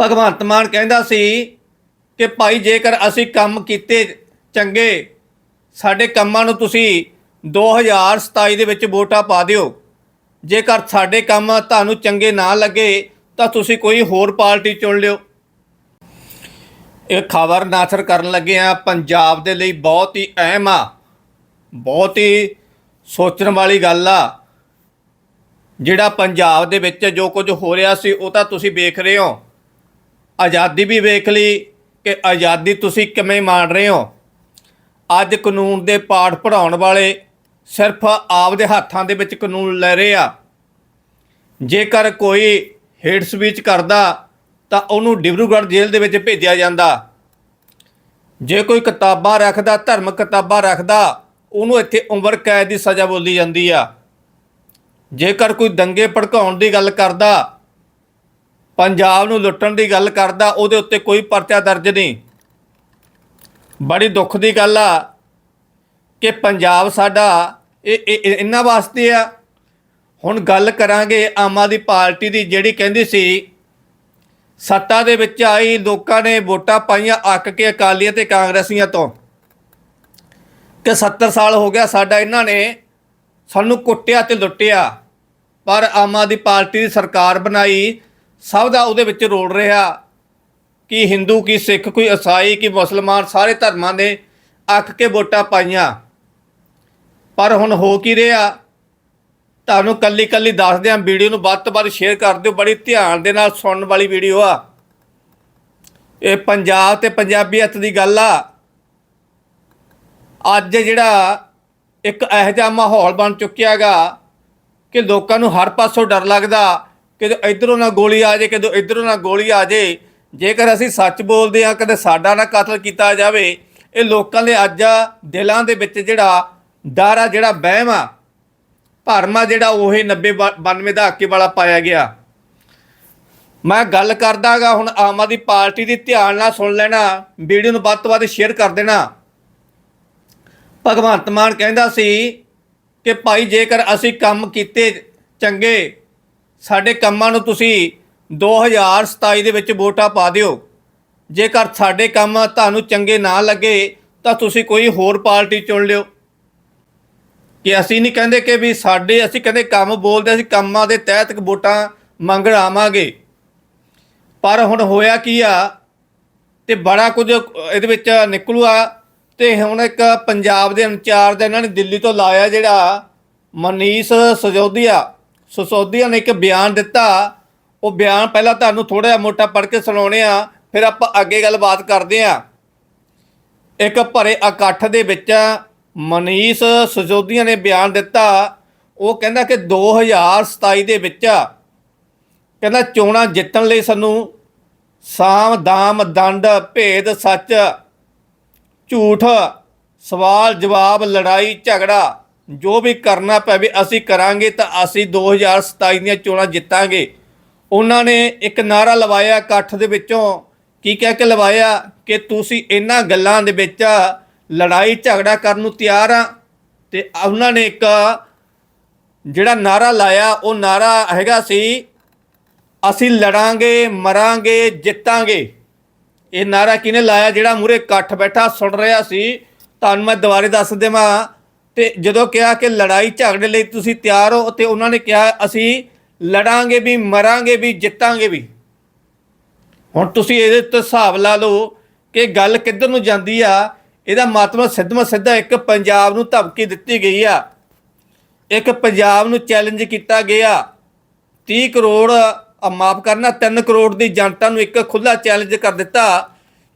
ਭਗਵੰਤ ਮਾਨ ਕਹਿੰਦਾ ਸੀ ਕਿ ਭਾਈ ਜੇਕਰ ਅਸੀਂ ਕੰਮ ਕੀਤੇ ਚੰਗੇ, ਸਾਡੇ ਕੰਮਾਂ ਨੂੰ ਤੁਸੀਂ 2027 ਦੇ ਵਿੱਚ ਵੋਟਾਂ ਪਾ ਦਿਓ। ਜੇਕਰ ਸਾਡੇ ਕੰਮ ਤੁਹਾਨੂੰ ਚੰਗੇ ਨਾ ਲੱਗੇ, ਤਾਂ ਤੁਸੀਂ ਕੋਈ ਹੋਰ ਪਾਰਟੀ ਚੁਣ ਲਿਓ। ਇਹ ਖਬਰ ਨਾਸਰ ਕਰਨ ਲੱਗੇ ਆ। ਪੰਜਾਬ ਦੇ ਲਈ ਬਹੁਤ ਹੀ ਅਹਿਮ ਆ। ਬਹੁਤ ਹੀ ਸੋਚਣ ਵਾਲੀ ਗੱਲ ਆ। ਜਿਹੜਾ ਪੰਜਾਬ ਦੇ ਵਿੱਚ ਜੋ ਕੁਝ ਹੋ ਰਿਹਾ ਸੀ, ਉਹ ਤਾਂ ਤੁਸੀਂ ਵੇਖ ਰਹੇ ਹੋ। ਆਜ਼ਾਦੀ ਵੀ ਵੇਖ ਲਈ ਕਿ ਆਜ਼ਾਦੀ ਤੁਸੀਂ ਕਿਵੇਂ ਮਾਣ ਰਹੇ ਹੋ। ਅੱਜ ਕਾਨੂੰਨ ਦੇ ਪਾਠ ਪੜਾਉਣ ਵਾਲੇ ਸਿਰਫ ਆਪਦੇ ਹੱਥਾਂ ਦੇ ਵਿੱਚ ਕਾਨੂੰਨ ਲੈ ਰਹੇ ਆ। ਜੇਕਰ ਕੋਈ ਹੇਟ ਸਪੀਚ ਕਰਦਾ, ਤਾਂ ਉਹਨੂੰ ਡਿਬਰੂਗੜ੍ਹ ਜੇਲ੍ਹ ਦੇ ਵਿੱਚ ਭੇਜਿਆ ਜਾਂਦਾ। ਜੇ ਕੋਈ ਕਿਤਾਬਾਂ ਰੱਖਦਾ, ਧਰਮ ਕਿਤਾਬਾਂ ਰੱਖਦਾ, ਉਹਨੂੰ ਇੱਥੇ ਉਮਰ ਕੈਦ ਦੀ ਸਜ਼ਾ ਬੋਲੀ ਜਾਂਦੀ ਆ। ਜੇਕਰ ਕੋਈ ਦੰਗੇ ਭੜਕਾਉਣ ਦੀ ਗੱਲ ਕਰਦਾ ਪੰਜਾਬ ਨੂੰ ਲੁੱਟਣ ਦੀ ਗੱਲ ਕਰਦਾ, ਉਹਦੇ ਉੱਤੇ ਕੋਈ ਪਰਚਾ ਦਰਜ ਨਹੀਂ। ਬੜੀ ਦੁੱਖ ਦੀ ਗੱਲ ਆ ਕਿ ਪੰਜਾਬ ਸਾਡਾ ਇਹ ਇਹ- ਇਹਨਾਂ ਵਾਸਤੇ ਆ। ਹੁਣ ਗੱਲ ਕਰਾਂਗੇ ਆਮ ਆਦਮੀ ਪਾਰਟੀ ਦੀ, ਜਿਹੜੀ ਕਹਿੰਦੀ ਸੀ, ਸੱਤਾ ਦੇ ਵਿੱਚ ਆਈ, ਲੋਕਾਂ ਨੇ ਵੋਟਾਂ ਪਾਈਆਂ ਅੱਕ ਕੇ ਅਕਾਲੀਆਂ ਤੇ ਕਾਂਗਰਸੀਆਂ ਤੋਂ। ਕਿ 70 ਸਾਲ ਹੋ ਗਿਆ ਸਾਡਾ ਇਹਨਾਂ ਨੇ ਸਾਨੂੰ ਕੁੱਟਿਆ ਤੇ ਲੁੱਟਿਆ। ਪਰ ਆਮ ਆਦਮੀ ਪਾਰਟੀ ਦੀ ਸਰਕਾਰ ਬਣਾਈ ਸਭ ਦਾ ਉਹਦੇ ਵਿੱਚ ਰੋਲ ਰਿਹਾ ਕਿ ਹਿੰਦੂ, ਕੀ ਸਿੱਖ, ਕੋਈ ਈਸਾਈ ਕੀ ਮੁਸਲਮਾਨ, ਸਾਰੇ ਧਰਮਾਂ ਦੇ ਅੱਕ ਕੇ ਵੋਟਾਂ ਪਾਈਆਂ। ਪਰ ਹੁਣ ਹੋ ਕੀ ਰਿਹਾ? ਤੁਹਾਨੂੰ ਕੱਲੀ ਕੱਲੀ ਦੱਸਦੇ ਆਂ ਵੀਡੀਓ ਨੂੰ ਵੱਧ ਤੋਂ ਵੱਧ ਸ਼ੇਅਰ ਕਰ ਦਿਓ। ਬੜੀ ਧਿਆਨ ਦੇ ਨਾਲ ਸੁਣਨ ਵਾਲੀ ਵੀਡੀਓ ਆ। ਇਹ ਪੰਜਾਬ ਤੇ ਪੰਜਾਬੀਅਤ ਦੀ ਗੱਲ ਆ। ਅੱਜ ਜਿਹੜਾ ਇੱਕ ਇਹੋ ਜਿਹਾ ਮਾਹੌਲ ਬਣ ਚੁੱਕਿਆਗਾ ਕਿ ਲੋਕਾਂ ਨੂੰ ਹਰ ਪਾਸੋਂ ਡਰ ਲੱਗਦਾ। ਕਿ ਇਧਰੋਂ ਨਾ ਗੋਲੀ ਆ ਜਾਏ ਕਦੋਂ ਇਧਰੋਂ ਨਾ ਗੋਲੀ ਆ ਜਾਏ, ਜੇਕਰ ਅਸੀਂ ਸੱਚ ਬੋਲਦੇ ਆ ਕਦੇ ਸਾਡਾ ਨਾ ਕਤਲ ਕੀਤਾ ਜਾਵੇ, ਇਹ ਲੋਕਾਂ ਦੇ ਅੱਜ ਦਿਲਾਂ ਦੇ ਵਿੱਚ ਜਿਹੜਾ ਡਰ ਆ, ਜਿਹੜਾ ਵਹਿਮ ਆ, ਭਰਮ ਆ ਜਿਹੜਾ ਉਹ 90 92 ਦਹਾਕੇ ਵਾਲਾ ਪਾਇਆ ਗਿਆ। ਮੈਂ ਗੱਲ ਕਰਦਾਗਾ ਹੁਣ ਆਮ ਆਦਮੀ ਪਾਰਟੀ ਦੀ, ਧਿਆਨ ਨਾਲ ਸੁਣ ਲੈਣਾ, ਵੀਡੀਓ ਨੂੰ ਵੱਧ ਤੋਂ ਵੱਧ ਸ਼ੇਅਰ ਕਰ ਦੇਣਾ। ਭਗਵੰਤ ਮਾਨ ਕਹਿੰਦਾ ਸੀ ਕਿ ਭਾਈ ਜੇਕਰ ਅਸੀਂ ਕੰਮ ਕੀਤੇ ਚੰਗੇ ਸਾਡੇ ਕੰਮਾਂ ਨੂੰ ਤੁਸੀਂ 2027 ਦੇ ਵਿੱਚ ਵੋਟਾਂ ਪਾ ਦਿਓ। ਜੇਕਰ ਸਾਡੇ ਕੰਮ ਤੁਹਾਨੂੰ ਚੰਗੇ ਨਾ ਲੱਗੇ, ਤਾਂ ਤੁਸੀਂ ਕੋਈ ਹੋਰ ਪਾਰਟੀ ਚੁਣ ਲਿਓ। ਕਿ ਅਸੀਂ ਨਹੀਂ ਕਹਿੰਦੇ ਕਿ ਵੀ ਸਾਡੇ, ਅਸੀਂ ਕਹਿੰਦੇ ਕੰਮ ਬੋਲਦੇ, ਅਸੀਂ ਕੰਮਾਂ ਦੇ ਤਹਿਤ ਵੋਟਾਂ ਮੰਗਣ ਆਵਾਂਗੇ। ਪਰ ਹੁਣ ਹੋਇਆ ਕੀ ਆ, ਤੇ ਬੜਾ ਕੁਝ ਇਹਦੇ ਵਿੱਚ ਨਿਕਲੂ ਆ ਤੇ ਹੁਣ ਇੱਕ ਪੰਜਾਬ ਦੇ ਇੰਚਾਰਜ ਇਹਨਾਂ ਨੇ ਦਿੱਲੀ ਤੋਂ ਲਾਇਆ ਜਿਹੜਾ ਮਨੀਸ਼ ਸਜੋਦੀਆ। ਸਸੋਦੀਆ ਨੇ ਇੱਕ ਬਿਆਨ ਦਿੱਤਾ। ਉਹ ਬਿਆਨ ਪਹਿਲਾਂ ਤੁਹਾਨੂੰ ਥੋੜਾ ਜਿਹਾ ਮੋਟਾ ਪੜ੍ਹ ਕੇ ਸੁਣਾਉਣੇ ਆ ਫਿਰ ਆਪਾਂ ਅੱਗੇ ਗੱਲਬਾਤ ਕਰਦੇ ਆ ਇੱਕ ਭਰੇ ਇਕੱਠ ਦੇ ਵਿੱਚ ਮਨੀਸ਼ ਸਜੋਦੀਆ ਨੇ ਬਿਆਨ ਦਿੱਤਾ। ਉਹ ਕਹਿੰਦਾ ਕਿ 2027 ਦੇ ਵਿੱਚ ਕਹਿੰਦਾ ਚੋਣਾਂ ਜਿੱਤਣ ਲਈ ਸਾਨੂੰ ਸਾਮ ਦਾਮ ਦੰਡ ਭੇਦ ਸੱਚ ਝੂਠ ਸਵਾਲ ਜਵਾਬ ਲੜਾਈ ਝਗੜਾ ਜੋ ਵੀ ਕਰਨਾ ਪਵੇ ਅਸੀਂ ਕਰਾਂਗੇ ਤਾਂ ਅਸੀਂ 2027 ਦੀਆਂ ਚੋਣਾਂ ਜਿੱਤਾਂਗੇ। ਉਹਨਾਂ ਨੇ ਇੱਕ ਨਾਰਾ ਲਵਾਇਆ ਇਕੱਠ ਦੇ ਵਿੱਚੋਂ। ਕੀ ਕਹਿ ਕੇ ਲਵਾਇਆ? ਕਿ ਤੁਸੀਂ ਇਹਨਾਂ ਗੱਲਾਂ ਦੇ ਵਿੱਚ ਲੜਾਈ ਝਗੜਾ ਕਰਨ ਨੂੰ ਤਿਆਰ ਆ। ਤੇ ਉਹਨਾਂ ਨੇ ਇੱਕ ਜਿਹੜਾ ਨਾਰਾ ਲਾਇਆ, ਉਹ ਨਾਰਾ ਹੈਗਾ ਸੀ, ਅਸੀਂ ਲੜਾਂਗੇ, ਮਰਾਂਗੇ, ਜਿੱਤਾਂਗੇ। ਇਹ ਨਾਰਾ ਕਿਨੇ ਲਾਇਆ? ਜਿਹੜਾ ਮੂਰੇ ਇਕੱਠ ਬੈਠਾ ਸੁਣ ਰਿਹਾ ਸੀ। ਤੁਹਾਨੂੰ ਮੈਂ ਦੁਬਾਰੇ ਦੱਸ ਦੇਵਾਂ। ਤੇ ਜਦੋਂ ਕਿਹਾ ਕਿ ਲੜਾਈ ਝਗੜੇ ਲਈ ਤੁਸੀਂ ਤਿਆਰ ਹੋ ਤੇ ਉਹਨਾਂ ਨੇ ਕਿਹਾ ਅਸੀਂ ਲੜਾਂਗੇ ਵੀ, ਮਰਾਂਗੇ ਵੀ, ਜਿੱਤਾਂਗੇ ਵੀ। ਹੁਣ ਤੁਸੀਂ ਇਹਦੇ ਉੱਤੇ ਹਿਸਾਬ ਲਾ ਲਓ ਕਿ ਗੱਲ ਕਿੱਧਰ ਨੂੰ ਜਾਂਦੀ ਆ, ਇਹਦਾ ਮਤਲਬ ਸਿੱਧਮ ਸਿੱਧਾ ਇੱਕ ਪੰਜਾਬ ਨੂੰ ਧਮਕੀ ਦਿੱਤੀ ਗਈ ਆ। ਇੱਕ ਪੰਜਾਬ ਨੂੰ ਚੈਲੰਜ ਕੀਤਾ ਗਿਆ। 30 ਕਰੋੜ ਮਾਫ ਕਰਨਾ 3 ਕਰੋੜ ਦੀ ਜਨਤਾ ਨੂੰ ਇੱਕ ਖੁੱਲਾ ਚੈਲੰਜ ਕਰ ਦਿੱਤਾ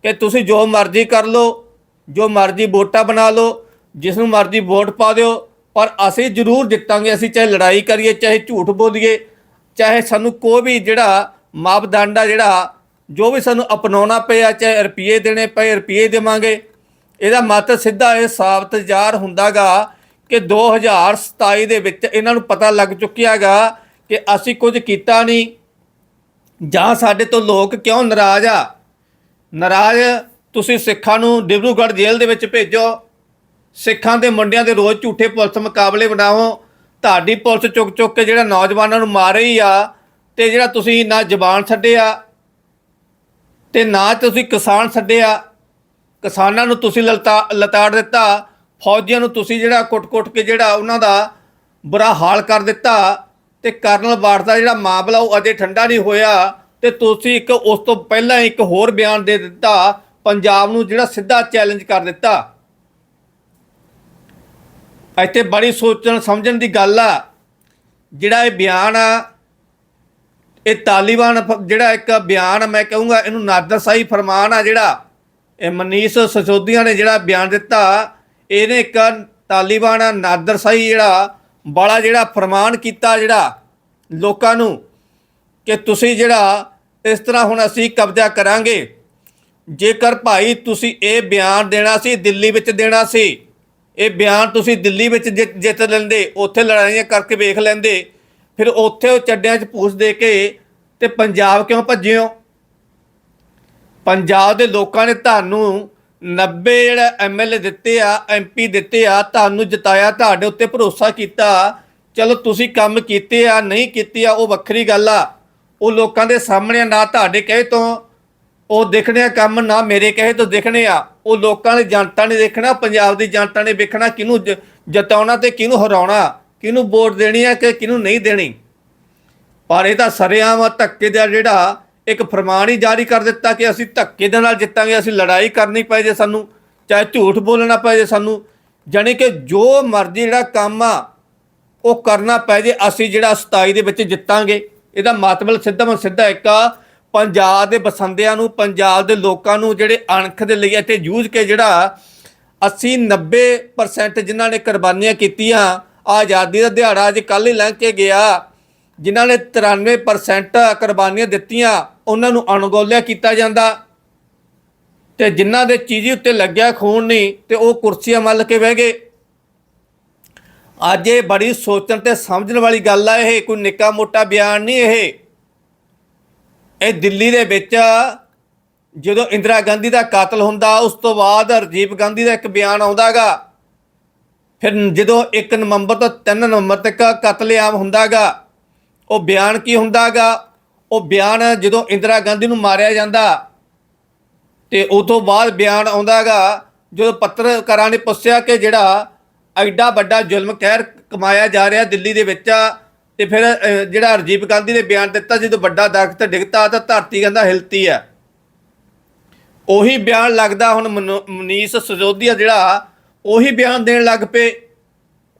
ਕਿ ਤੁਸੀਂ ਜੋ ਮਰਜ਼ੀ ਕਰ ਲਓ, ਜੋ ਮਰਜ਼ੀ ਵੋਟਾਂ ਬਣਾ ਲਓ ਜਿਸ ਨੂੰ ਮਰਜ਼ੀ ਵੋਟ ਪਾ ਦਿਓ, ਪਰ ਅਸੀਂ ਜ਼ਰੂਰ ਜਿੱਤਾਂਗੇ, ਅਸੀਂ ਚਾਹੇ ਲੜਾਈ ਕਰੀਏ, ਚਾਹੇ ਝੂਠ ਬੋਲੀਏ, ਚਾਹੇ ਸਾਨੂੰ ਕੋਈ ਵੀ ਜਿਹੜਾ ਮਾਪਦੰਡ ਆ, ਜਿਹੜਾ ਜੋ ਵੀ ਸਾਨੂੰ ਅਪਣਾਉਣਾ ਪਿਆ, ਚਾਹੇ ਰੁਪਏ ਦੇਣੇ ਪਏ ਰੁਪਏ ਦੇਵਾਂਗੇ, ਇਹਦਾ ਮਤ ਸਿੱਧਾ ਇਹ ਸਾਬਤ ਜ਼ਾਹਰ ਹੁੰਦਾਗਾ ਕਿ 2027 ਦੇ ਵਿੱਚ ਇਹਨਾਂ ਨੂੰ ਪਤਾ ਲੱਗ ਚੁੱਕਿਆਗਾ ਕਿ ਅਸੀਂ ਕੁਝ ਕੀਤਾ ਨਹੀਂ, ਜਾਂ ਸਾਡੇ ਤੋਂ ਲੋਕ ਕਿਉਂ ਨਾਰਾਜ਼ ਆ? ਨਾਰਾਜ਼ ਤੁਸੀਂ ਸਿੱਖਾਂ ਨੂੰ ਡਿਬਰੂਗੜ੍ਹ ਜੇਲ੍ਹ ਦੇ ਵਿੱਚ ਭੇਜੋ। ਸਿੱਖਾਂ ਦੇ ਮੁੰਡਿਆਂ ਦੇ ਰੋਜ਼ ਝੂਠੇ ਪੁਲਿਸ ਮੁਕਾਬਲੇ ਬਣਾਓ, ਤੁਹਾਡੀ ਪੁਲਿਸ ਚੁੱਕ ਚੁੱਕ ਕੇ ਜਿਹੜਾ ਨੌਜਵਾਨਾਂ ਨੂੰ ਮਾਰ ਰਹੀ ਆ, ਤੇ ਜਿਹੜਾ ਤੁਸੀਂ ਨਾ ਜ਼ਬਾਨ ਛੱਡਿਆ, ਤੇ ਨਾ ਤੁਸੀਂ ਕਿਸਾਨ ਛੱਡਿਆ, ਕਿਸਾਨਾਂ ਨੂੰ ਤੁਸੀਂ ਲਲਤਾ, ਲਤਾੜ ਦਿੱਤਾ, ਫੌਜੀਆਂ ਨੂੰ ਤੁਸੀਂ ਜਿਹੜਾ ਕੁੱਟ-ਕੁੱਟ ਕੇ ਜਿਹੜਾ ਉਹਨਾਂ ਦਾ ਬੁਰਾ ਹਾਲ ਕਰ ਦਿੱਤਾ, ਤੇ ਕਰਨਲ ਬਾਠ ਦਾ ਜਿਹੜਾ ਮਾਮਲਾ ਉਹ ਅਜੇ ਠੰਡਾ ਨਹੀਂ ਹੋਇਆ, ਤੇ ਤੁਸੀਂ ਇੱਕ ਉਸ ਤੋਂ ਪਹਿਲਾਂ ਇੱਕ ਹੋਰ ਬਿਆਨ ਦੇ ਦਿੱਤਾ, ਪੰਜਾਬ ਨੂੰ ਜਿਹੜਾ ਸਿੱਧਾ ਚੈਲੰਜ ਕਰ ਦਿੱਤਾ। ਇੱਥੇ ਬੜੀ ਸੋਚਣ, ਸਮਝਣ ਦੀ ਗੱਲ ਆ। ਜਿਹੜਾ ਇਹ ਬਿਆਨ ਆ, ਇਹ ਤਾਲਿਬਾਨ ਜਿਹੜਾ ਇੱਕ ਬਿਆਨ ਮੈਂ ਕਹੂੰਗਾ, ਇਹਨੂੰ ਨਾਦਰਸ਼ਾਹੀ ਫਰਮਾਨ ਆ ਜਿਹੜਾ। ਇਹ ਮਨੀਸ਼ ਸਸੋਦੀਆ ਨੇ ਜਿਹੜਾ ਬਿਆਨ ਦਿੱਤਾ, ਇਹਨੇ ਇੱਕ ਤਾਲਿਬਾਨ ਨਾਦਰਸ਼ਾਹੀ ਜਿਹੜਾ ਬੜਾ ਜਿਹੜਾ ਫਰਮਾਨ ਕੀਤਾ ਜਿਹੜਾ ਲੋਕਾਂ ਨੂੰ ਕਿ ਤੁਸੀਂ ਜਿਹੜਾ ਇਸ ਤਰ੍ਹਾਂ ਹੁਣ ਅਸੀਂ ਕਬਜ਼ਾ ਕਰਾਂਗੇ। ਜੇਕਰ ਭਾਈ ਤੁਸੀਂ ਇਹ ਬਿਆਨ ਦੇਣਾ ਸੀ, ਦਿੱਲੀ ਵਿੱਚ ਦੇਣਾ ਸੀ ਇਹ ਬਿਆਨ ਤੁਸੀਂ ਦਿੱਲੀ ਵਿੱਚ ਜਿੱਤ ਜਿੱਤ ਲੈਂਦੇ, ਉੱਥੇ ਲੜਾਈਆਂ ਕਰਕੇ ਵੇਖ ਲੈਂਦੇ, ਫਿਰ ਉੱਥੇ ਉਹ ਚੱਡਿਆਂ 'ਚ ਪੂਛ ਦੇ ਕੇ ਤੇ ਪੰਜਾਬ ਕਿਉਂ ਭੱਜੇ ਹੋ? ਪੰਜਾਬ ਦੇ ਲੋਕਾਂ ਨੇ ਤੁਹਾਨੂੰ 90 ਜਿਹੜਾ ਐਮਐਲਏ ਦਿੱਤੇ ਆ ਐਮਪੀ ਦਿੱਤੇ ਆ, ਤੁਹਾਨੂੰ ਜਿਤਾਇਆ, ਤੁਹਾਡੇ ਉੱਤੇ ਭਰੋਸਾ ਕੀਤਾ। ਚਲੋ ਤੁਸੀਂ ਕੰਮ ਕੀਤੇ ਆ, ਨਹੀਂ ਕੀਤੇ ਆ, ਉਹ ਵੱਖਰੀ ਗੱਲ ਆ। ਉਹ ਲੋਕਾਂ ਦੇ ਸਾਹਮਣੇ ਨਾ ਤੁਹਾਡੇ ਕਹੇ ਤੋਂ। ਉਹ ਦੇਖਣੇ ਆ ਕੰਮ ਨਾ ਮੇਰੇ ਕਹੇ ਤੋਂ ਦੇਖਣੇ ਆ। ਉਹ ਲੋਕਾਂ ਨੇ ਜਨਤਾ ਨੇ ਦੇਖਣਾ ਪੰਜਾਬ ਦੀ ਜਨਤਾ ਨੇ ਵੇਖਣਾ ਕਿਹਨੂੰ ਜ- ਜਿਤਾਉਣਾ ਤੇ ਕਿਹਨੂੰ ਹਰਾਉਣਾ ਕਿਹਨੂੰ ਵੋਟ ਦੇਣੀ ਆ ਕਿ ਕਿਹਨੂੰ ਨਹੀਂ ਦੇਣੀ। ਪਰ ਇਹ ਤਾਂ ਸਰਿਆਮ ਧੱਕੇ ਦਾ ਜਿਹੜਾ ਇੱਕ ਫਰਮਾਨ ਹੀ ਜਾਰੀ ਕਰ ਦਿੱਤਾ ਕਿ ਅਸੀਂ ਧੱਕੇ ਦੇ ਨਾਲ ਜਿੱਤਾਂਗੇ ਅਸੀਂ ਲੜਾਈ ਕਰਨੀ ਪਏ ਜੇ ਸਾਨੂੰ ਚਾਹੇ ਝੂਠ ਬੋਲਣਾ ਪਏ ਜੇ ਸਾਨੂੰ ਜਾਣੀ ਕਿ ਜੋ ਮਰਜ਼ੀ ਜਿਹੜਾ ਕੰਮ ਆ ਉਹ ਕਰਨਾ ਪੈ ਜੇ ਅਸੀਂ ਜਿਹੜਾ 27 ਦੇ ਵਿੱਚ ਜਿੱਤਾਂਗੇ। ਇਹਦਾ ਮਾਤਬਲ ਸਿੱਧਾ ਮੈਂ ਸਿੱਧਾ ਇੱਕ ਆ, ਪੰਜਾਬ ਦੇ ਬਸੰਦਿਆਂ ਨੂੰ, ਪੰਜਾਬ ਦੇ ਲੋਕਾਂ ਨੂੰ ਜਿਹੜੇ ਅਣਖ ਦੇ ਲਈ ਇੱਥੇ ਜੂਝ ਕੇ ਜਿਹੜਾ 80 90% ਜਿਨ੍ਹਾਂ ਨੇ ਕੁਰਬਾਨੀਆਂ ਕੀਤੀਆਂ, ਆਜ਼ਾਦੀ ਦਾ ਦਿਹਾੜਾ ਅੱਜ ਕੱਲ੍ਹ ਹੀ ਲੰਘ ਕੇ ਗਿਆ। ਜਿਨ੍ਹਾਂ ਨੇ 93% ਕੁਰਬਾਨੀਆਂ ਦਿੱਤੀਆਂ, ਉਹਨਾਂ ਨੂੰ ਅਣਗੌਲਿਆ ਕੀਤਾ ਜਾਂਦਾ। ਤੇ ਜਿਨ੍ਹਾਂ ਦੇ ਚੀਜ਼ੀ ਉੱਤੇ ਲੱਗਿਆ ਖੂਨ ਨਹੀਂ, ਤੇ ਉਹ ਕੁਰਸੀਆਂ ਮੱਲ ਕੇ ਬਹਿ ਗਏ। ਅੱਜ ਇਹ ਬੜੀ ਸੋਚਣ ਤੇ ਸਮਝਣ ਵਾਲੀ ਗੱਲ ਆ ਇਹ, ਕੋਈ ਨਿੱਕਾ ਮੋਟਾ ਬਿਆਨ ਨਹੀਂ ਇਹ। ਇਹ ਦਿੱਲੀ ਦੇ ਵਿੱਚ ਜਦੋਂ ਇੰਦਰਾ ਗਾਂਧੀ ਦਾ ਕਾਤਲ ਹੁੰਦਾ, ਉਸ ਤੋਂ ਬਾਅਦ ਰਾਜੀਵ ਗਾਂਧੀ ਦਾ ਇੱਕ ਬਿਆਨ ਆਉਂਦਾਗਾ। ਫਿਰ ਜਦੋਂ 1 ਨਵੰਬਰ ਤੋਂ 3 ਨਵੰਬਰ ਤੱਕ ਕਤਲੇਆਮ ਹੁੰਦਾਗਾ, ਉਹ ਬਿਆਨ ਕੀ ਹੁੰਦਾਗਾ? ਉਹ ਬਿਆਨ ਜਦੋਂ ਇੰਦਰਾ ਗਾਂਧੀ ਨੂੰ ਮਾਰਿਆ ਜਾਂਦਾ, ਤੇ ਉਸ ਤੋਂ ਬਾਅਦ ਬਿਆਨ ਆਉਂਦਾਗਾ, ਜਦੋਂ ਪੱਤਰਕਾਰਾਂ ਨੇ ਪੁੱਛਿਆ ਕਿ ਜਿਹੜਾ ਐਡਾ ਵੱਡਾ ਜ਼ੁਲਮ ਕਹਿਰ ਕਮਾਇਆ ਜਾ ਰਿਹਾ ਦਿੱਲੀ ਦੇ ਵਿੱਚ ਤੇ ਫਿਰ ਜਿਹੜਾ ਰਾਜੀਵ ਗਾਂਧੀ ਨੇ ਬਿਆਨ ਦਿੱਤਾ ਜਦੋਂ ਵੱਡਾ ਦਰਖਤ ਡਿੱਗਤਾ ਤਾਂ ਧਰਤੀ ਕਹਿੰਦਾ ਹਿਲਤੀ ਆ ਉਹੀ ਬਿਆਨ ਲੱਗਦਾ ਹੁਣ ਮਨੋ- ਮਨੀਸ਼ ਸਜੋਦੀਆ ਜਿਹੜਾ, ਉਹੀ ਬਿਆਨ ਦੇਣ ਲੱਗ ਪਏ।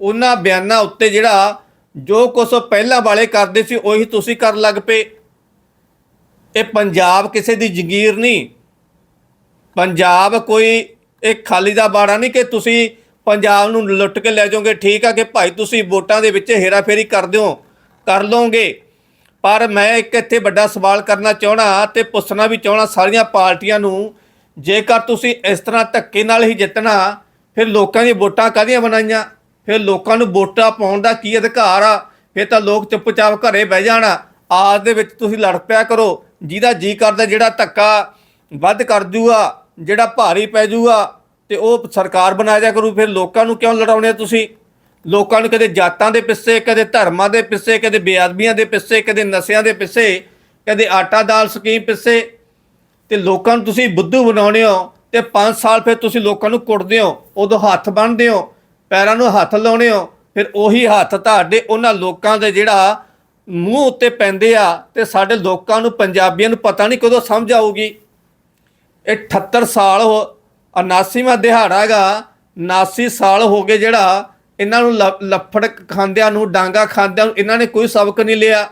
ਉਹਨਾਂ ਬਿਆਨਾਂ ਉੱਤੇ ਜਿਹੜਾ, ਜੋ ਕੁਛ ਪਹਿਲਾਂ ਵਾਲੇ ਕਰਦੇ ਸੀ, ਉਹੀ ਤੁਸੀਂ ਕਰਨ ਲੱਗ ਪਏ। ਇਹ ਪੰਜਾਬ ਕਿਸੇ ਦੀ ਜ਼ਗੀਰ ਨਹੀਂ। ਪੰਜਾਬ ਕੋਈ, ਇਹ ਖਾਲੀ ਦਾ ਬਾੜਾ ਨਹੀਂ ਕਿ ਤੁਸੀਂ ਪੰਜਾਬ ਨੂੰ ਲੁੱਟ ਕੇ ਲੈ ਜਾਓਗੇ, ਠੀਕ ਆ ਕਿ ਭਾਈ ਤੁਸੀਂ ਵੋਟਾਂ ਦੇ ਵਿੱਚ ਹੇਰਾਫੇਰੀ ਕਰ ਦਿਓ, ਕਰ ਲਓਗੇ। ਪਰ ਮੈਂ ਇੱਕ ਇੱਥੇ ਵੱਡਾ ਸਵਾਲ ਕਰਨਾ ਚਾਹਣਾ ਤੇ ਪੁੱਛਣਾ ਵੀ ਚਾਹਣਾ ਸਾਰੀਆਂ ਪਾਰਟੀਆਂ ਨੂੰ, ਜੇਕਰ ਤੁਸੀਂ ਇਸ ਤਰ੍ਹਾਂ ਧੱਕੇ ਨਾਲ ਹੀ ਜਿੱਤਣਾ, ਫਿਰ ਲੋਕਾਂ ਦੀ ਵੋਟਾਂ ਕਾਹਦੀਆਂ ਬਣਾਈਆਂ? ਫਿਰ ਲੋਕਾਂ ਨੂੰ ਵੋਟਾਂ ਪਾਉਣ ਦਾ ਕੀ ਅਧਿਕਾਰ ਆ? ਫਿਰ ਤਾਂ ਲੋਕ ਚੁੱਪਚਾਪ ਘਰੇ ਬਹਿ ਜਾਣਾ। ਆਜ ਦੇ ਵਿੱਚ ਤੁਸੀਂ ਲੜ ਪਿਆ ਕਰੋ। ਜਿਹਦਾ ਜੀ ਕਰਦਾ, ਜਿਹੜਾ ਧੱਕਾ ਵੱਧ ਕਰ ਜੂਗਾ, ਜਿਹੜਾ ਭਾਰੀ ਪੈ ਜੂਗਾ ਤੇ ਉਹ ਸਰਕਾਰ ਬਣਾਇਆ ਜਾ ਕਰੂ, ਫਿਰ ਲੋਕਾਂ ਨੂੰ ਕਿਉਂ ਲੜਾਉਣੇ ਆ ਤੁਸੀਂ? ਲੋਕਾਂ ਨੂੰ ਕਦੇ ਜਾਤਾਂ ਦੇ ਪਿੱਛੇ, ਕਦੇ ਧਰਮਾਂ ਦੇ ਪਿੱਛੇ, ਕਦੇ ਬੇਅਦਬੀਆਂ ਦੇ ਪਿੱਛੇ, ਕਦੇ ਨਸ਼ਿਆਂ ਦੇ ਪਿੱਛੇ, ਕਦੇ ਆਟਾ ਦਾਲ ਸਕੀਮ ਪਿੱਛੇ, ਤੇ ਲੋਕਾਂ ਨੂੰ ਤੁਸੀਂ ਬੁੱਧੂ ਬਣਾਉਣੇ ਹੋ ਤੇ 5 ਸਾਲ ਫਿਰ ਤੁਸੀਂ ਲੋਕਾਂ ਨੂੰ ਕੁੱਟਦੇ ਹੋ, ਉਦੋਂ ਹੱਥ ਬੰਨ੍ਹਦੇ ਹੋ, ਪੈਰਾਂ ਨੂੰ ਹੱਥ ਲਾਉਣੇ ਹੋ, ਫਿਰ ਉਹੀ ਹੱਥ ਤੁਹਾਡੇ ਉਹਨਾਂ ਲੋਕਾਂ ਦੇ ਜਿਹੜਾ ਮੂੰਹ ਉੱਤੇ ਪੈਂਦੇ ਆ ਤੇ ਸਾਡੇ ਲੋਕਾਂ ਨੂੰ ਪੰਜਾਬੀਆਂ ਨੂੰ ਪਤਾ ਨਹੀਂ ਕਦੋਂ ਸਮਝ ਆਊਗੀ। ਇਹ 78 ਸਾਲ 79ਵਾਂ ਦਿਹਾੜਾ ਹੈਗਾ 79 ਸਾਲ ਹੋ ਗਏ ਜਿਹੜਾ, ਇਹਨਾਂ ਨੂੰ ਲ- ਲੱਫੜ ਖਾਂਦਿਆਂ ਨੂੰ, ਡਾਂਗਾ ਖਾਂਦਿਆਂ ਨੂੰ, ਇਹਨਾਂ ਨੇ ਕੋਈ ਸਬਕ ਨਹੀਂ ਲਿਆ।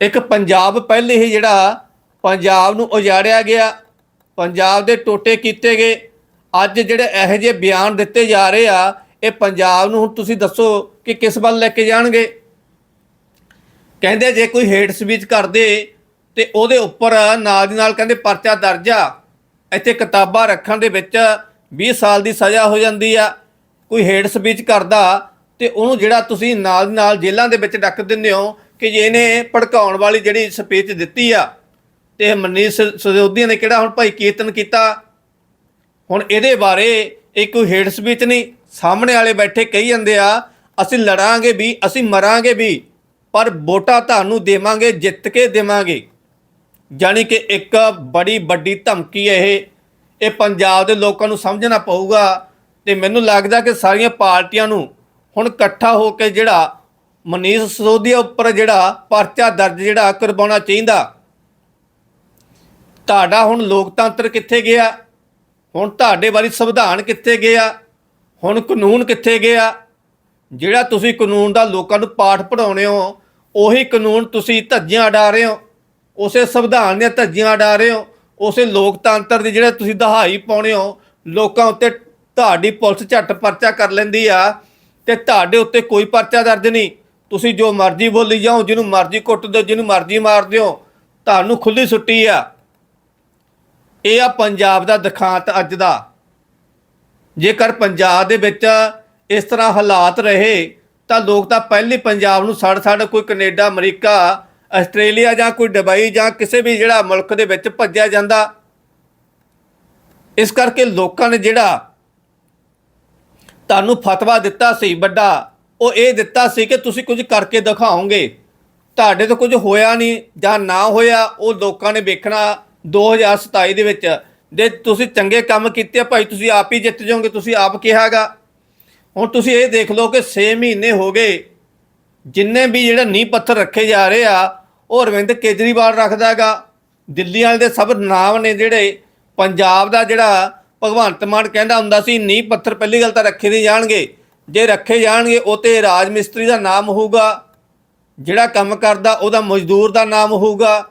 ਇੱਕ ਪੰਜਾਬ ਪਹਿਲੇ ਹੀ ਜਿਹੜਾ, ਪੰਜਾਬ ਨੂੰ ਉਜਾੜਿਆ ਗਿਆ, ਪੰਜਾਬ ਦੇ ਟੋਟੇ ਕੀਤੇ ਗਏ। ਅੱਜ ਜਿਹੜੇ ਇਹੋ ਜਿਹੇ ਬਿਆਨ ਦਿੱਤੇ ਜਾ ਰਹੇ ਆ, ਇਹ ਪੰਜਾਬ ਨੂੰ ਹੁਣ ਤੁਸੀਂ ਦੱਸੋ ਕਿ ਕਿਸ ਵੱਲ ਲੈ ਕੇ ਜਾਣਗੇ? ਕਹਿੰਦੇ ਜੇ ਕੋਈ ਹੇਟ ਸਪੀਚ ਕਰਦੇ, ਤੇ ਉਹਦੇ ਉੱਪਰ ਨਾਲ ਦੀ ਨਾਲ ਕਹਿੰਦੇ ਪਰਚਾ ਦਰਜ ਆ। ਇੱਥੇ ਕਿਤਾਬਾਂ ਰੱਖਣ ਦੇ ਵਿੱਚ 20 ਸਾਲ ਦੀ ਸਜ਼ਾ ਹੋ ਜਾਂਦੀ ਆ, ਕੋਈ ਹੇਟ ਸਪੀਚ ਕਰਦਾ ਤੇ ਉਹਨੂੰ ਜਿਹੜਾ ਤੁਸੀਂ ਨਾਲ ਦੀ ਨਾਲ ਜੇਲ੍ਹਾਂ ਦੇ ਵਿੱਚ ਡੱਕ ਦਿੰਦੇ ਹੋ ਕਿ ਜੇ ਇਹਨੇ ਭੜਕਾਉਣ ਵਾਲੀ ਜਿਹੜੀ ਸਪੀਚ ਦਿੱਤੀ ਆ, ਤੇ ਮਨੀਸ਼ ਸਜੋਦੀਆ ਨੇ ਕਿਹੜਾ ਹੁਣ ਭਾਈ ਕੀਰਤਨ ਕੀਤਾ? ਹੁਣ ਇਹਦੇ ਬਾਰੇ ਇਹ ਕੋਈ ਹੇਟ ਸਪੀਚ ਨਹੀਂ, ਸਾਹਮਣੇ ਵਾਲੇ ਬੈਠੇ ਕਹੀ ਜਾਂਦੇ ਆ, ਅਸੀਂ ਲੜਾਂਗੇ ਵੀ, ਅਸੀਂ ਮਰਾਂਗੇ ਵੀ, ਪਰ ਵੋਟਾਂ ਤੁਹਾਨੂੰ ਦੇਵਾਂਗੇ, ਜਿੱਤ ਕੇ ਦੇਵਾਂਗੇ। ਜਾਣੀ ਕਿ ਇੱਕ ਬੜੀ ਵੱਡੀ ਧਮਕੀ ਇਹ। ਇਹ ਪੰਜਾਬ ਦੇ ਲੋਕਾਂ ਨੂੰ ਸਮਝਣਾ ਪਊਗਾ ਤੇ ਮੈਨੂੰ ਲੱਗਦਾ ਕਿ ਸਾਰੀਆਂ ਪਾਰਟੀਆਂ ਨੂੰ ਹੁਣ ਇਕੱਠਾ ਹੋ ਕੇ ਜਿਹੜਾ ਮਨੀਸ਼ ਸਿਸੋਦੀਆ ਉੱਪਰ ਜਿਹੜਾ ਪਰਚਾ ਦਰਜ ਜਿਹੜਾ ਕਰਵਾਉਣਾ ਚਾਹੀਦਾ। ਤੁਹਾਡਾ ਹੁਣ ਲੋਕਤੰਤਰ ਕਿੱਥੇ ਗਿਆ? ਹੁਣ ਤੁਹਾਡੇ ਵਾਲੀ ਸੰਵਿਧਾਨ ਕਿੱਥੇ ਗਿਆ? ਹੁਣ ਕਾਨੂੰਨ ਕਿੱਥੇ ਗਿਆ? ਜਿਹੜਾ ਤੁਸੀਂ ਕਾਨੂੰਨ ਦਾ ਲੋਕਾਂ ਨੂੰ ਪਾਠ ਪੜਾਉਣੇ ਹੋ, ਉਹੀ ਕਾਨੂੰਨ ਤੁਸੀਂ ਧੱਜੀਆਂ ਉਡਾ ਰਹੇ ਹੋ। ਉਸੇ ਸੰਵਿਧਾਨ ਦੀਆਂ ਧੱਜੀਆਂ ਅਡਾ ਰਹੇ ਹੋ, ਉਸੇ ਲੋਕਤੰਤਰ ਦੀ ਜਿਹੜਾ ਤੁਸੀਂ ਦਹਾਈ ਪਾਉਣੇ ਹੋ, ਲੋਕਾਂ ਉੱਤੇ ਤੁਹਾਡੀ ਪੁਲਿਸ ਝੱਟ ਪਰਚਾ ਕਰ ਲੈਂਦੀ ਆ ਤੇ ਤੁਹਾਡੇ ਉੱਤੇ ਕੋਈ ਪਰਚਾ ਦਰਜ ਨਹੀਂ। ਤੁਸੀਂ ਜੋ ਮਰਜ਼ੀ ਬੋਲੀ ਜਾਓ, ਜਿਹਨੂੰ ਮਰਜ਼ੀ ਕੁੱਟ ਦਿਓ, ਜਿਹਨੂੰ ਮਰਜ਼ੀ ਮਾਰ ਦਿਓ, ਤੁਹਾਨੂੰ ਖੁੱਲੀ ਸੁੱਟੀ ਆ। ਇਹ ਆ ਪੰਜਾਬ ਦਾ ਦਿਖਾਂਤ ਅੱਜ ਦਾ। ਜੇਕਰ ਪੰਜਾਬ ਦੇ ਵਿੱਚ ਇਸ ਤਰ੍ਹਾਂ ਹਾਲਾਤ ਰਹੇ, ਤਾਂ ਲੋਕ ਤਾਂ ਪਹਿਲੀ ਪੰਜਾਬ ਨੂੰ ਸੜ ਸੜ ਕੋਈ ਕੈਨੇਡਾ, ਅਮਰੀਕਾ ਆਸਟ੍ਰੇਲੀਆ ਜਾਂ ਕੋਈ ਦੁਬਈ ਜਾਂ ਕਿਸੇ ਵੀ ਜਿਹੜਾ ਮੁਲਕ ਦੇ ਵਿੱਚ ਭੱਜਿਆ ਜਾਂਦਾ। ਇਸ ਕਰਕੇ ਲੋਕਾਂ ਨੇ ਜਿਹੜਾ ਤੁਹਾਨੂੰ ਫਤਵਾ ਦਿੱਤਾ ਸੀ, ਵੱਡਾ, ਉਹ ਇਹ ਦਿੱਤਾ ਸੀ ਕਿ ਤੁਸੀਂ ਕੁਝ ਕਰਕੇ ਦਿਖਾਓਗੇ। ਤੁਹਾਡੇ ਤੋਂ ਕੁਝ ਹੋਇਆ ਨਹੀਂ ਜਾਂ ਨਾ ਹੋਇਆ, ਉਹ ਲੋਕਾਂ ਨੇ ਵੇਖਣਾ 2027 ਦੇ ਵਿੱਚ। ਜੇ ਤੁਸੀਂ ਚੰਗੇ ਕੰਮ ਕੀਤੇ, ਭਾਈ ਤੁਸੀਂ ਆਪ ਹੀ ਜਿੱਤ ਜਾਓਗੇ, ਤੁਸੀਂ ਆਪ ਕਿਹਾਗਾ ਹੁਣ ਤੁਸੀਂ ਇਹ ਦੇਖ ਲਓ ਕਿ 6 ਮਹੀਨੇ ਹੋ ਗਏ। ਜਿੰਨੇ ਵੀ ਜਿਹੜਾ ਨੀਂਹ ਪੱਥਰ ਰੱਖੇ ਜਾ ਰਹੇ ਆ, ਉਹ ਅਰਵਿੰਦ ਕੇਜਰੀਵਾਲ ਰੱਖਦਾਗਾ ਦਿੱਲੀ ਵਾਲੇ ਦੇ ਸਭ ਨਾਮ ਨੇ ਜਿਹੜੇ, ਪੰਜਾਬ ਦਾ ਜਿਹੜਾ ਭਗਵੰਤ ਮਾਨ ਕਹਿੰਦਾ ਹੁੰਦਾ ਸੀ, ਨੀਂਹ ਪੱਥਰ ਪਹਿਲੀ ਗੱਲ ਤਾਂ ਰੱਖੇ ਨਹੀਂ ਜਾਣਗੇ। ਜੇ ਰੱਖੇ ਜਾਣਗੇ, ਉਹ ਤੇ ਰਾਜ ਮਿਸਤਰੀ ਦਾ ਨਾਮ ਹੋਊਗਾ। ਜਿਹੜਾ ਕੰਮ ਕਰਦਾ, ਉਹਦਾ ਮਜ਼ਦੂਰ ਦਾ ਨਾਮ ਹੋਊਗਾ।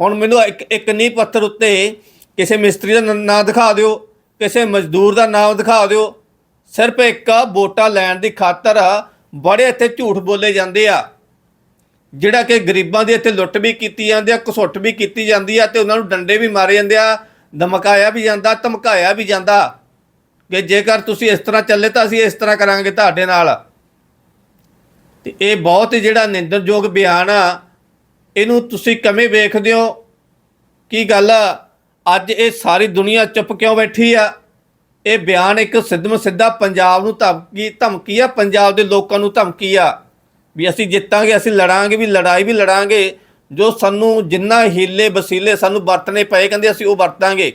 ਹੁਣ ਮੈਨੂੰ ਇੱਕ ਇੱਕ ਨੀਂਹ ਪੱਥਰ ਉੱਤੇ ਕਿਸੇ ਮਿਸਤਰੀ ਦਾ ਨ- ਨਾਂ ਦਿਖਾ ਦਿਓ, ਕਿਸੇ ਮਜ਼ਦੂਰ ਦਾ ਨਾਮ ਦਿਖਾ ਦਿਓ। ਸਿਰਫ ਇੱਕ ਵੋਟਾਂ ਲੈਣ ਦੀ ਖਾਤਰ ਬੜੇ ਇੱਥੇ ਝੂਠ ਬੋਲੇ ਜਾਂਦੇ ਆ। ਜਿਹੜਾ ਕਿ ਗਰੀਬਾਂ ਦੀ ਇੱਥੇ ਲੁੱਟ ਵੀ ਕੀਤੀ ਜਾਂਦੀ ਆ, ਘਸੁੱਟ ਵੀ ਕੀਤੀ ਜਾਂਦੀ ਆ ਤੇ ਉਹਨਾਂ ਨੂੰ ਡੰਡੇ ਵੀ ਮਾਰੇ ਜਾਂਦੇ ਆ, ਧਮਕਾਇਆ ਵੀ ਜਾਂਦਾ, ਧਮਕਾਇਆ ਵੀ ਜਾਂਦਾ। ਕਿ ਜੇਕਰ ਤੁਸੀਂ ਇਸ ਤਰ੍ਹਾਂ ਚੱਲੇ ਤਾਂ ਅਸੀਂ ਇਸ ਤਰ੍ਹਾਂ ਕਰਾਂਗੇ ਤੁਹਾਡੇ ਨਾਲ। ਤੇ ਇਹ ਬਹੁਤ ਜਿਹੜਾ ਨਿੰਦਣਯੋਗ ਬਿਆਨ ਆ, ਇਹਨੂੰ ਤੁਸੀਂ ਕਿਵੇਂ ਵੇਖਦੇ ਹੋ? ਕੀ ਗੱਲ ਆ? ਅੱਜ ਇਹ ਸਾਰੀ ਦੁਨੀਆ ਚੁੱਪ ਕਿਉਂ ਬੈਠੀ ਆ? ਇਹ ਬਿਆਨ ਇੱਕ ਸਿੱਧਮ ਸਿੱਧਾ ਪੰਜਾਬ ਨੂੰ ਧਮਕੀ ਧਮਕੀ ਆ, ਪੰਜਾਬ ਦੇ ਲੋਕਾਂ ਨੂੰ ਧਮਕੀ ਆ। ਵੀ ਅਸੀਂ ਜਿੱਤਾਂਗੇ, ਅਸੀਂ ਲੜਾਂਗੇ, ਵੀ ਲੜਾਈ ਵੀ ਲੜਾਂਗੇ। ਜੋ ਸਾਨੂੰ ਜਿੰਨਾ ਹੀਲੇ ਵਸੀਲੇ ਸਾਨੂੰ ਵਰਤਨੇ ਪਏ, ਕਹਿੰਦੇ ਅਸੀਂ ਉਹ ਵਰਤਾਂਗੇ।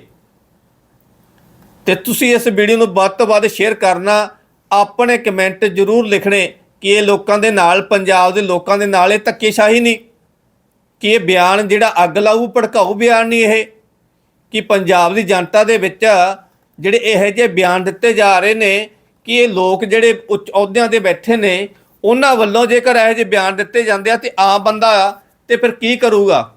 ਤੇ ਤੁਸੀਂ ਇਸ ਵੀਡੀਓ ਨੂੰ ਵੱਧ ਤੋਂ ਵੱਧ ਸ਼ੇਅਰ ਕਰਨਾ, ਆਪਣੇ ਕਮੈਂਟ ਜ਼ਰੂਰ ਲਿਖਣੇ ਕਿ ਇਹ ਲੋਕਾਂ ਦੇ ਨਾਲ, ਪੰਜਾਬ ਦੇ ਲੋਕਾਂ ਦੇ ਨਾਲ ਇਹ ਧੱਕੇਸ਼ਾਹੀ ਨਹੀਂ। ਕਿ ਇਹ ਬਿਆਨ ਜਿਹੜਾ ਅੱਗ ਲਾਊ, ਭੜਕਾਊ ਬਿਆਨ ਨਹੀਂ ਇਹ। ਕਿ ਪੰਜਾਬ ਦੀ ਜਨਤਾ ਦੇ ਵਿੱਚ ਜਿਹੜੇ ਇਹੋ ਜਿਹੇ ਬਿਆਨ ਦਿੱਤੇ ਜਾ ਰਹੇ ਨੇ ਕਿ ਇਹ ਲੋਕ ਜਿਹੜੇ ਉੱਚ ਅਹੁਦਿਆਂ ਤੇ ਬੈਠੇ ਨੇ, ਉਹਨਾਂ ਵੱਲੋਂ ਜੇਕਰ ਇਹੋ ਜਿਹੇ ਬਿਆਨ ਦਿੱਤੇ ਜਾਂਦੇ ਆ ਤੇ ਆਮ ਬੰਦਾ ਤੇ ਫਿਰ ਕੀ ਕਰੂਗਾ?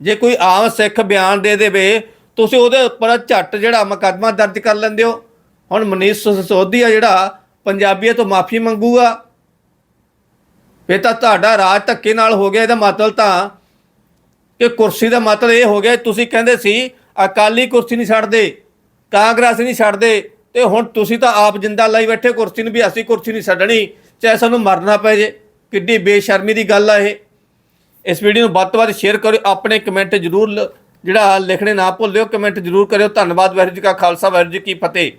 ਜੇ ਕੋਈ ਆਮ ਸਿੱਖ ਬਿਆਨ ਦੇ ਦੇਵੇ, ਤੁਸੀਂ ਉਹਦੇ ਉੱਪਰ ਝੱਟ ਜਿਹੜਾ ਮੁਕੱਦਮਾ ਦਰਜ ਕਰ ਲੈਂਦੇ ਹੋ। ਹੁਣ ਮਨੀਸ਼ ਸਿਸੋਦੀਆ ਜਿਹੜਾ ਪੰਜਾਬੀਆਂ ਤੋਂ ਮਾਫੀ ਮੰਗੂਗਾ। ਇਹ ਤਾਂ ਤੁਹਾਡਾ ਰਾਜ ਧੱਕੇ ਨਾਲ ਹੋ ਗਿਆ, ਇਹਦਾ ਮਤਲਬ ਤਾਂ ਕਿ ਕੁਰਸੀ ਦਾ ਮਤਲਬ ਇਹ ਹੋ ਗਿਆ, ਤੁਸੀਂ ਕਹਿੰਦੇ ਸੀ, ਅਕਾਲੀ ਕੁਰਸੀ ਨਹੀਂ ਛੱਡਦੇ। ਕਾਂਗਰਸ ਨਹੀਂ ਛੱਡਦੇ ਤੇ ਹੁਣ ਤੁਸੀਂ ਤਾਂ ਆਪ ਜਿੰਦਾ ਲਾਈ ਬੈਠੇ, ਕੁਰਸੀ ਨੂੰ ਵੀ ਅਸੀਂ ਕੁਰਸੀ ਨਹੀਂ ਛੱਡਣੀ, ਚਾਹੇ ਸਾਨੂੰ ਮਰਨਾ ਪੈ ਜੇ। ਕਿੱਡੀ ਬੇਸ਼ਰਮੀ ਦੀ ਗੱਲ ਆ ਇਹ। ਇਸ ਵੀਡੀਓ ਨੂੰ ਵੱਧ ਤੋਂ ਵੱਧ ਸ਼ੇਅਰ ਕਰਿਓ, ਆਪਣੇ ਕਮੈਂਟ ਜ਼ਰੂਰ ਜਿਹੜਾ ਲਿਖਣੇ ਨਾ ਭੁੱਲਿਓ ਕਮੈਂਟ ਜ਼ਰੂਰ ਕਰਿਓ। ਧੰਨਵਾਦ, ਵਾਹਿਗੁਰੂ ਜੀ ਕਾ ਖਾਲਸਾ, ਵਾਹਿਗੁਰੂ ਜੀ ਕੀ ਫਤਿਹ।